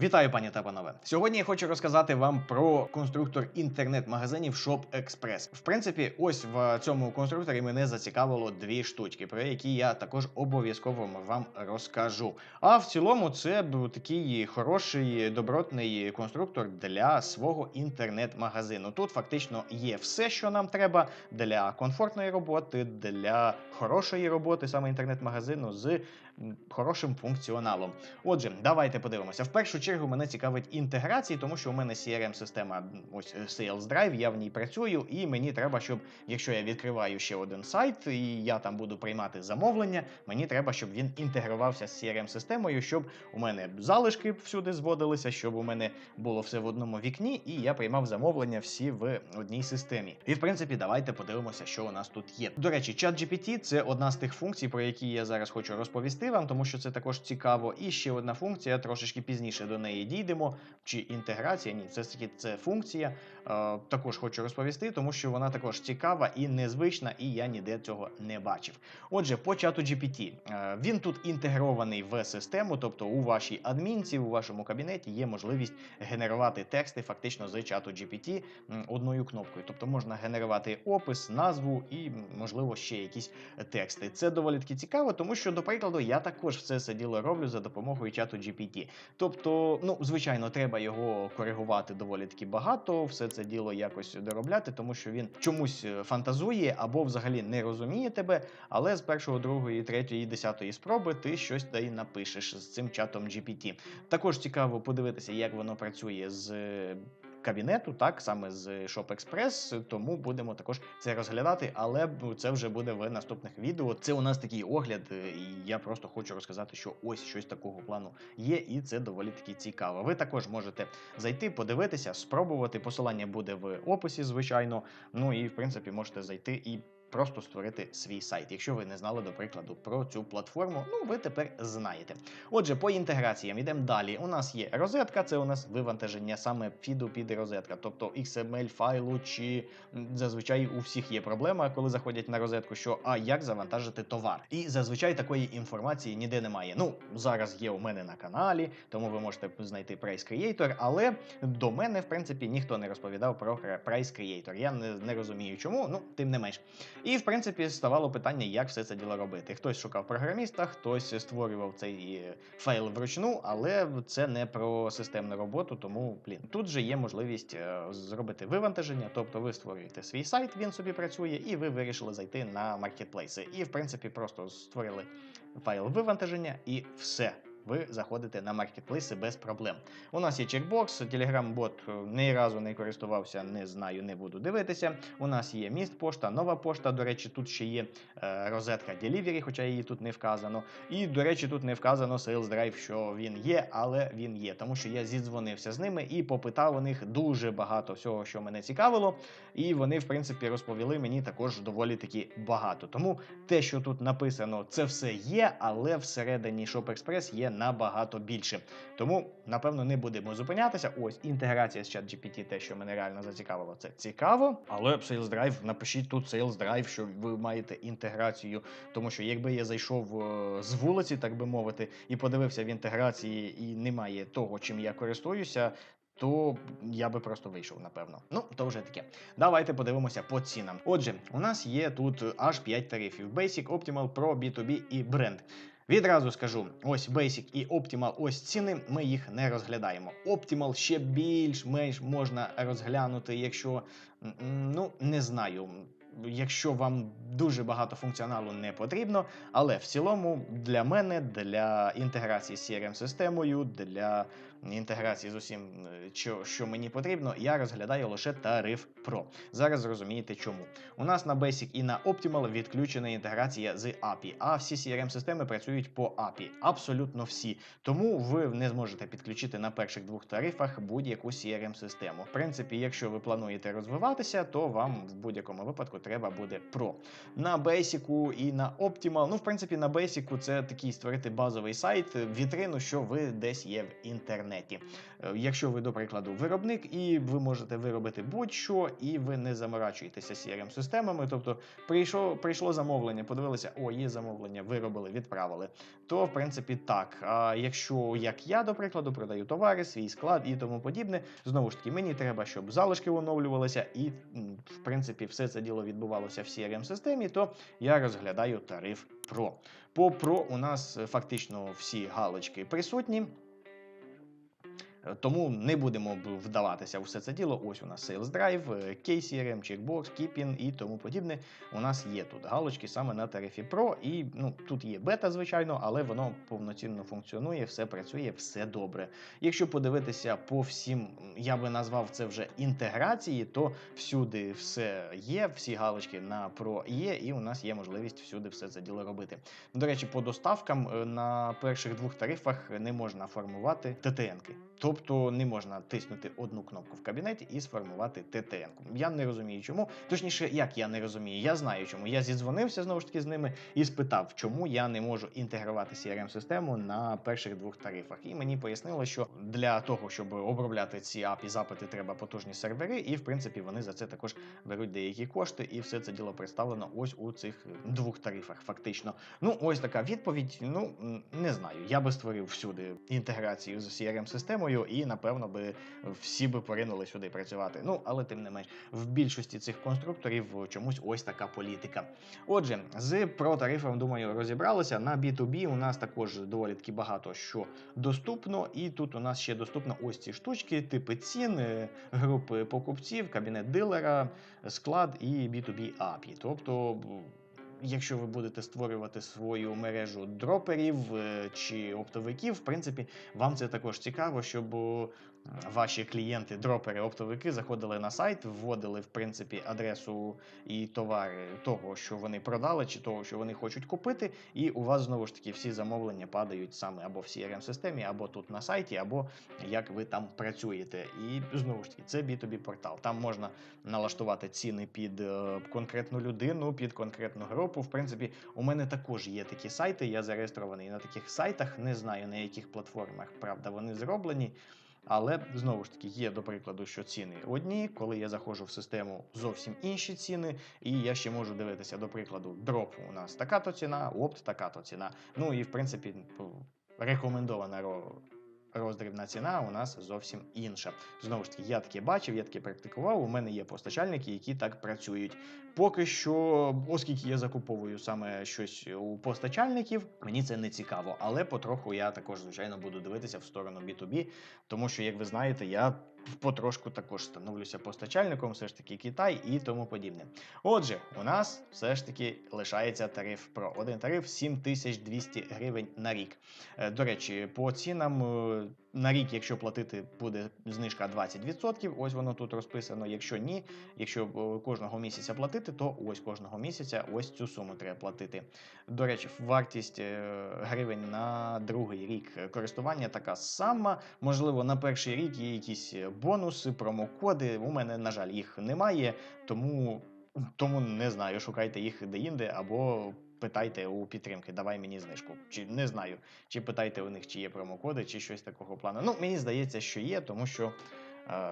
Вітаю, пані та панове. Сьогодні я хочу розказати вам про конструктор інтернет-магазинів Shop Express. В принципі, ось в цьому конструкторі мене зацікавило дві штучки, про які я також обов'язково вам розкажу. А в цілому, це б такий хороший добротний конструктор для свого інтернет-магазину. Тут фактично є все, що нам треба для комфортної роботи, для хорошої роботи, саме інтернет-магазину з хорошим функціоналом. Отже, давайте подивимося. В першу чергу мене цікавить інтеграції, тому що у мене CRM-система, ось е, Sales Drive, я в ній працюю, і мені треба, щоб якщо я відкриваю ще один сайт і я там буду приймати замовлення, мені треба, щоб він інтегрувався з CRM-системою, щоб у мене залишки всюди зводилися, щоб у мене було все в одному вікні, і я приймав замовлення всі в одній системі. І в принципі, давайте подивимося, що у нас тут є. До речі, ChatGPT – це одна з тих функцій, про які я зараз хочу розповісти вам, тому що це також цікаво. І ще одна функція, трошечки пізніше до неї дійдемо. Чи інтеграція? Ні, це таки це функція. Е, також хочу розповісти, тому що вона також цікава і незвична, і я ніде цього не бачив. Отже, по чату GPT. Е, він тут інтегрований в систему, тобто у вашій адмінці, у вашому кабінеті є можливість генерувати тексти фактично з чату GPT одною кнопкою. Тобто можна генерувати опис, назву і, можливо, ще якісь тексти. Це доволі таки цікаво, тому що, до прикладу, я також все це діло роблю за допомогою чату GPT. Тобто, ну, звичайно, треба його коригувати доволі таки багато, все це діло якось доробляти, тому що він чомусь е, фантазує або взагалі не розуміє тебе, але з першого, другої, третьої, десятої спроби ти щось та й напишеш з цим чатом GPT. Також цікаво подивитися, як воно працює з е, кабінету, так саме з Shop Express, тому будемо також це розглядати, але це вже буде в наступних відео. Це у нас такий огляд, е, і я просто хочу розказати, що ось щось такого плану є, і це доволі таки цікаво. Ви також можете зайти, подивитися, спробувати. Посилання буде в описі, звичайно. Ну і в принципі можете зайти і. Просто створити свій сайт. Якщо ви не знали, до прикладу, про цю платформу, ну ви тепер знаєте. Отже, по інтеграціям йдемо далі. У нас є розетка, це у нас вивантаження саме фіду під розетка, тобто XML файлу, чи зазвичай у всіх є проблема, коли заходять на розетку, що а як завантажити товар. І зазвичай такої інформації ніде немає. Ну, зараз є у мене на каналі, тому ви можете знайти Price Creator, але до мене, в принципі, ніхто не розповідав про Price Creator. Я не, не розумію, чому, ну тим не менш. І в принципі ставало питання, як все це діло робити. Хтось шукав програміста, хтось створював цей е, файл вручну, але це не про системну роботу. Тому блін, тут же є можливість е, зробити вивантаження, тобто ви створюєте свій сайт, він собі працює, і ви вирішили зайти на маркетплейси. І в принципі просто створили файл вивантаження і все. Ви заходите на маркетплейси без проблем. У нас є чекбокс, Telegram-бот е, ні разу не користувався, не знаю, не буду дивитися. У нас є міст пошта, нова пошта. До речі, тут ще є е, розетка Delivery, хоча її тут не вказано. І, до речі, тут не вказано Sales Drive, що він є, але він є. Тому що я зідзвонився з ними і попитав у них дуже багато всього, що мене цікавило. І вони, в принципі, розповіли мені також доволі таки багато. Тому те, що тут написано, це все є, але всередині Shop Express є набагато більше. Тому, напевно, не будемо зупинятися. Ось інтеграція з ChatGPT, те, що мене реально зацікавило, це цікаво. Але Sales Drive, напишіть тут Sales Drive, що ви маєте інтеграцію. Тому що якби я зайшов е, з вулиці, так би мовити, і подивився в інтеграції, і немає того, чим я користуюся. То я би просто вийшов, напевно. Ну, то вже таке. Давайте подивимося по цінам. Отже, у нас є тут аж 5 тарифів: Basic, Optimal, Pro, B2B і Brand. Відразу скажу: ось Basic і Optimal, ось ціни. Ми їх не розглядаємо. Optimal ще більш-менш можна розглянути, якщо ну не знаю. Якщо вам дуже багато функціоналу не потрібно, але в цілому для мене, для інтеграції з CRM-системою, для інтеграції з усім, е, що, мені потрібно, я розглядаю лише тариф Pro. Зараз зрозумієте чому. У нас на Basic і на Optimal відключена інтеграція з API, а всі CRM-системи працюють по API. Абсолютно всі. Тому ви не зможете підключити на перших двох тарифах будь-яку CRM-систему. В принципі, якщо ви плануєте розвиватися, то вам в будь-якому випадку треба буде Pro. На Basic і на Optimal, ну, в принципі, на Basic це такий створити базовий сайт, вітрину, що ви десь є в інтернеті. Е, Якщо ви, до прикладу, виробник, і ви можете виробити будь-що, і ви не заморачуєтеся crm системами тобто прийшло, прийшло замовлення, подивилися, о, є замовлення, виробили, відправили. То, в принципі, так. А якщо як я, до прикладу, продаю товари, свій склад і тому подібне, знову ж таки, мені треба, щоб залишки оновлювалися, і, в принципі, все це діло відбувалося в crm системі то я розглядаю тариф Pro. По Pro у нас е, фактично всі галочки присутні. Е, Тому не будемо вдаватися в все це діло. Ось у нас Sales Drive, е, KCRM, Checkbox, Keepin і тому подібне. У нас є тут галочки саме на тарифі Pro. І ну, тут є бета, звичайно, але воно повноцінно функціонує, все працює, все добре. Якщо подивитися по всім, я би назвав це вже інтеграції, то всюди все є, всі галочки на Pro є, і у нас є можливість всюди все це діло робити. До речі, по доставкам е, на перших двох тарифах не можна формувати ТТНки. Тобто не можна тиснути одну кнопку в кабінеті і сформувати ТТНку. Я не розумію, чому. Точніше, як я не розумію, я знаю, чому. Я зідзвонився знову ж таки з ними і спитав, чому я не можу інтегрувати crm систему на перших двох тарифах. І мені пояснили, що для того, щоб обробляти ці API запити, треба потужні сервери, і в принципі вони за це також беруть деякі кошти, і все це діло представлено ось у цих двох тарифах. Фактично, ну ось така відповідь. Ну не знаю. Я би створив всюди інтеграцію з crm системою і напевно би всі би поринули сюди працювати. Ну але тим не менш, в більшості цих конструкторів чомусь ось така політика. Отже, з про тарифом, думаю, розібралися. На B2B у нас також доволі таки багато що доступно, і тут у нас ще доступно ось ці штучки, типи цін, е, групи покупців, кабінет дилера, склад і B2B API. Тобто. Якщо ви будете створювати свою мережу дроперів е, чи оптовиків, в принципі, вам це також цікаво, щоб е, ваші клієнти, дропери, оптовики заходили на сайт, вводили в принципі адресу і товари того, що вони продали, чи того, що вони хочуть купити, і у вас знову ж таки всі замовлення падають саме або в crm системі, або тут на сайті, або як ви там працюєте. І знову ж таки, це B2B портал. Там можна налаштувати ціни під е, конкретну людину, під конкретну групу. В принципі, у мене також є такі сайти. Я зареєстрований на таких сайтах. Не знаю на яких платформах, правда, вони зроблені. Але знову ж таки є, до прикладу, що ціни одні, коли я заходжу в систему зовсім інші ціни, і я ще можу дивитися, до прикладу, дроп у нас така-то ціна, опт така-то ціна. Ну і в принципі рекомендована роздрібна ціна у нас зовсім інша. Знову ж таки, я таке бачив, я таке практикував. У мене є постачальники, які так працюють. Поки що, оскільки я закуповую саме щось у постачальників, мені це не цікаво. Але потроху я також, звичайно, буду дивитися в сторону B2B, тому що, як ви знаєте, я потрошку також становлюся постачальником, все ж таки Китай і тому подібне. Отже, у нас все ж таки лишається тариф про один тариф 7200 гривень на рік. Е, До речі, по цінам е, на рік, якщо платити, буде знижка 20%. Ось воно тут розписано. Якщо ні, якщо е, кожного місяця платити, то ось кожного місяця ось цю суму треба платити. До речі, вартість е, гривень на другий рік користування така сама. Можливо, на перший рік є якісь бонуси, промокоди. У мене, на жаль, їх немає, тому, тому не знаю, шукайте їх де-інде або. Питайте у підтримки, давай мені знижку. Чи не знаю, чи питайте у них, чи є промокоди, чи щось такого плану. Ну, мені здається, що є, тому що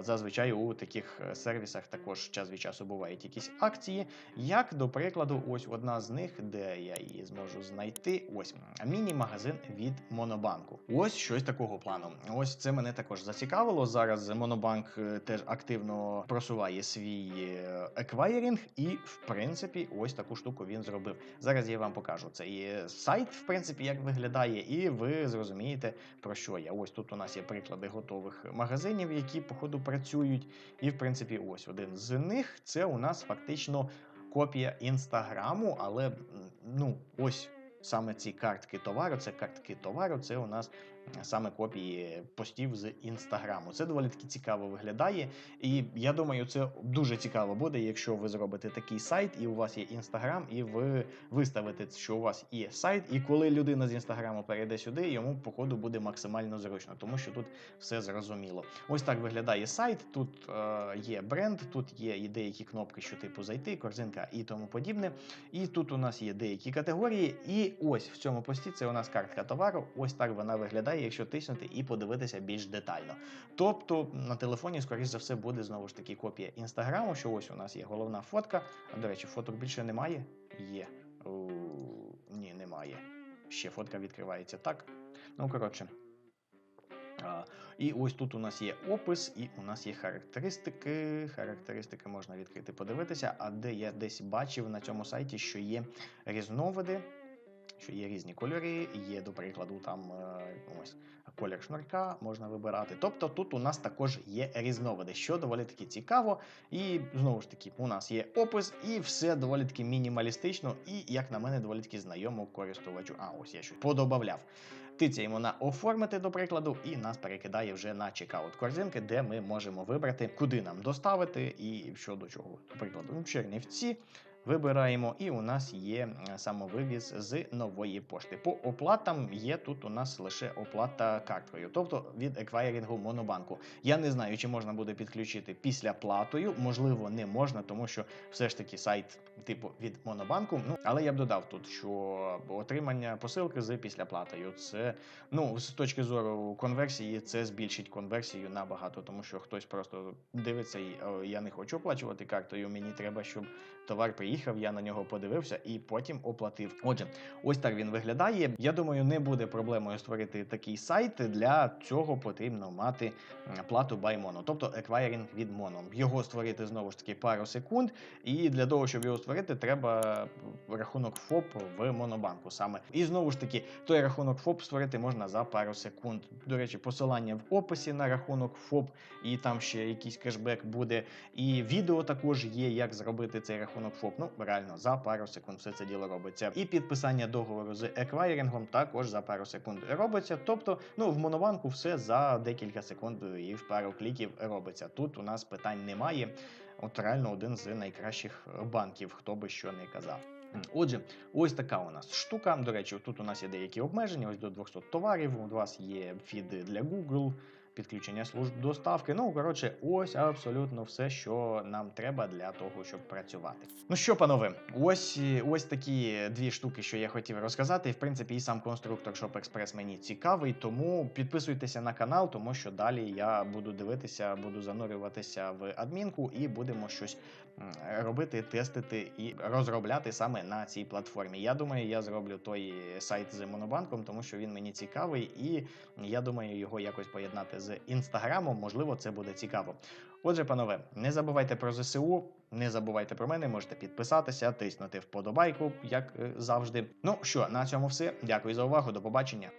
зазвичай у таких е, сервісах також час від часу бувають якісь акції. Як, до прикладу, ось одна з них, де я її зможу знайти. Ось міні-магазин від Монобанку. Ось щось такого плану. Ось це мене також зацікавило. Зараз Монобанк е, теж активно просуває свій е, еквайрінг, і в принципі, ось таку штуку він зробив. Зараз я вам покажу цей е, сайт, в принципі, як виглядає, і ви зрозумієте про що я. Ось тут у нас є приклади готових магазинів, які по ходу працюють. І в принципі, ось один з них це у нас фактично копія інстаграму, але ну ось. Саме ці картки товару, це картки товару, це у нас саме копії постів з інстаграму. Це доволі таки цікаво виглядає. І я думаю, це дуже цікаво буде, якщо ви зробите такий сайт, і у вас є інстаграм, і ви виставите, що у вас є сайт. І коли людина з інстаграму перейде сюди, йому походу буде максимально зручно, тому що тут все зрозуміло. Ось так виглядає сайт. Тут е, є бренд, тут є і деякі кнопки, що типу зайти, корзинка і тому подібне. І тут у нас є деякі категорії. І ось в цьому пості це у нас картка товару. Ось так вона виглядає, якщо тиснути і подивитися більш детально. Тобто на телефоні, скоріш за все, буде знову ж таки копія інстаграму, що ось у нас є головна фотка. До речі, фоток більше немає? Є. Ні, немає. Ще фотка відкривається так. Ну, коротше. І ось тут у нас є опис, і у нас є характеристики. Характеристики можна відкрити, подивитися. А де я десь бачив на цьому сайті, що є різновиди, що є різні кольори, є, до прикладу, там е, ось колір шнурка можна вибирати. Тобто тут у нас також є різновиди, що доволі таки цікаво. І знову ж таки, у нас є опис, і все доволі таки мінімалістично, і, як на мене, доволі таки знайомо користувачу. А, ось я щось подобавляв. Тицяємо на оформити, до прикладу, і нас перекидає вже на чекаут корзинки, де ми можемо вибрати, куди нам доставити і що до чого. До прикладу, Чернівці. Вибираємо, і у нас є самовивіз з нової пошти. По оплатам є тут у нас лише оплата карткою, тобто від еквайрінгу Монобанку. Я не знаю, чи можна буде підключити після платою. Можливо, не можна, тому що все ж таки сайт типу від Монобанку. Ну але я б додав тут, що отримання посилки з післяплатою це ну з точки зору конверсії, це збільшить конверсію набагато, тому що хтось просто дивиться і я не хочу оплачувати картою. Мені треба, щоб товар приїхав, я на нього подивився і потім оплатив. Отже, ось так він виглядає. Я думаю, не буде проблемою створити такий сайт. Для цього потрібно мати плату by Mono, тобто еквайрінг від Mono. Його створити знову ж таки пару секунд. І для того, щоб його створити, треба рахунок ФОП в Монобанку саме. І знову ж таки, той рахунок ФОП створити можна за пару секунд. До речі, посилання в описі на рахунок ФОП, і там ще якийсь кешбек буде. І відео також є, як зробити цей рахунок ФОП. Ну, реально, за пару секунд все це діло робиться. І підписання договору з еквайрингом також за пару секунд робиться. Тобто, ну в монобанку все за декілька секунд і в пару кліків робиться. Тут у нас питань немає. От реально один з найкращих банків, хто би що не казав. Отже, ось така у нас штука. До речі, тут у нас є деякі обмеження. Ось до 200 товарів. У вас є фід для Google, підключення служб доставки. Ну, коротше, ось абсолютно все, що нам треба для того, щоб працювати. Ну що, панове, ось ось такі дві штуки, що я хотів розказати. В принципі, і сам конструктор Shop Express мені цікавий. Тому підписуйтеся на канал, тому що далі я буду дивитися, буду занурюватися в адмінку і будемо щось робити, тестити і розробляти саме на цій платформі. Я думаю, я зроблю той сайт з монобанком, тому що він мені цікавий, і я думаю, його якось поєднати з інстаграмом. Можливо, це буде цікаво. Отже, панове, не забувайте про ЗСУ, не забувайте про мене, можете підписатися, тиснути вподобайку, як е, завжди. Ну що, на цьому все. Дякую за увагу. До побачення.